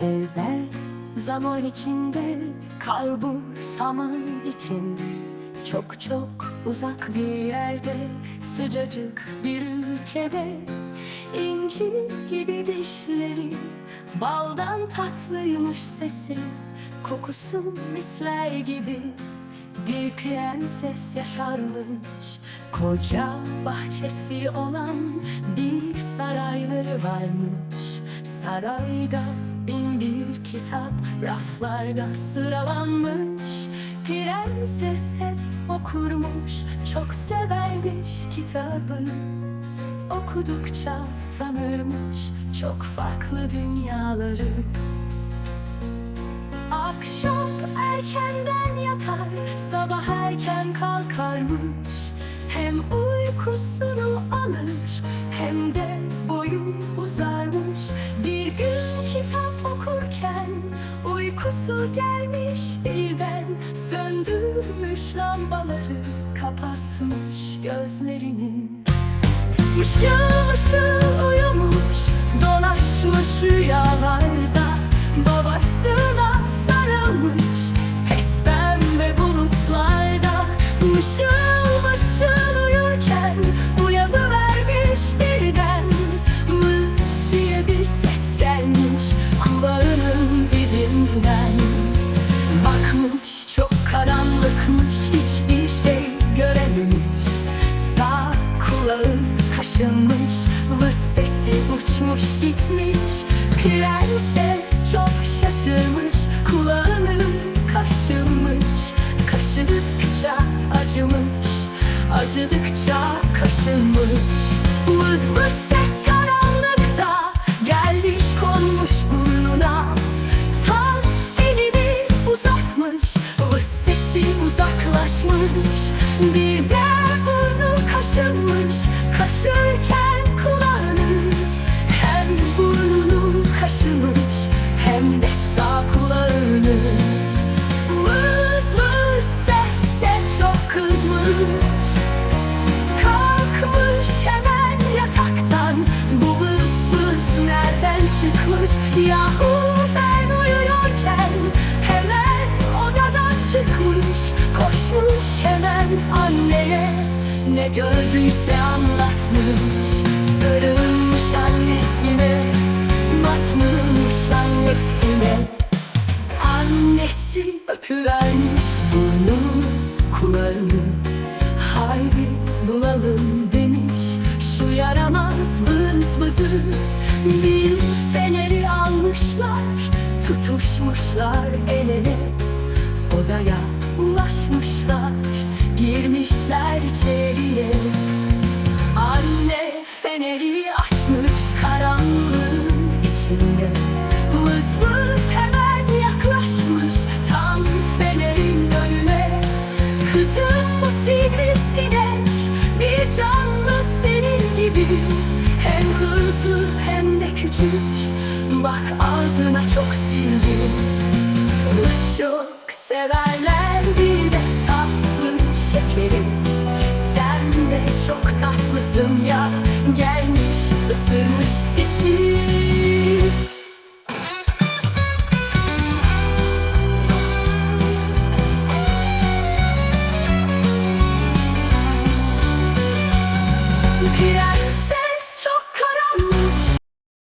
evvel Zaman içinde kalbur zaman içinde. Çok çok uzak bir yerde Sıcacık bir ülkede. İnci gibi dişleri Baldan tatlıymış sesi. Kokusu misler gibi bir prenses yaşarmış. Koca bahçesi olan bir sarayları varmış. Sarayda bin bir kitap raflarda sıralanmış. Prenses hep okurmuş, çok severmiş kitabı. Okudukça tanırmış çok farklı dünyaları. Akşam erkenden yatar, sabah erken kalkarmış. Hem uykusunu alır, hem de boyu uzarmış uykusu gelmiş birden Söndürmüş lambaları, kapatmış gözlerini. Mışıl mışıl uyumuş Dolaşmış rüyalarda. Babasına sarılmış Pespembe bulutlarda. Mışıl gitmiş. Prenses çok şaşırmış. Kulağını kaşınmış. Kaşıdıkça acımış. Acıdıkça kaşınmış. Vız ses karanlıkta Gelmiş konmuş burnuna. Tam elini uzatmış. Vız sesi uzaklaşmış. Bir de burnu kaşınmış. Kaşırken Kalkmış hemen yataktan. Bu vız nereden çıkmış? Yahu ben uyuyorken Hemen odadan çıkmış. Koşmuş hemen anneye. Ne gördüyse anlatmış. Sarılmış annesine. Batmış annesine. Annesi öpüvermiş burnunu kulağını Haydi bulalım demiş. Şu yaramaz vız vızı Bir feneri almışlar. Tutuşmuşlar el ele Odaya ulaşmışlar. Girmişler içeriye. Anne feneri açmış karanlığın içinde. Vız vız hemen yaklaşmış tam fenerin önüne. Kızım bu sivrisinek gibi Hem hızlı hem de küçük. Bak ağzına çok sildi Çok severler bir de tatlı şekeri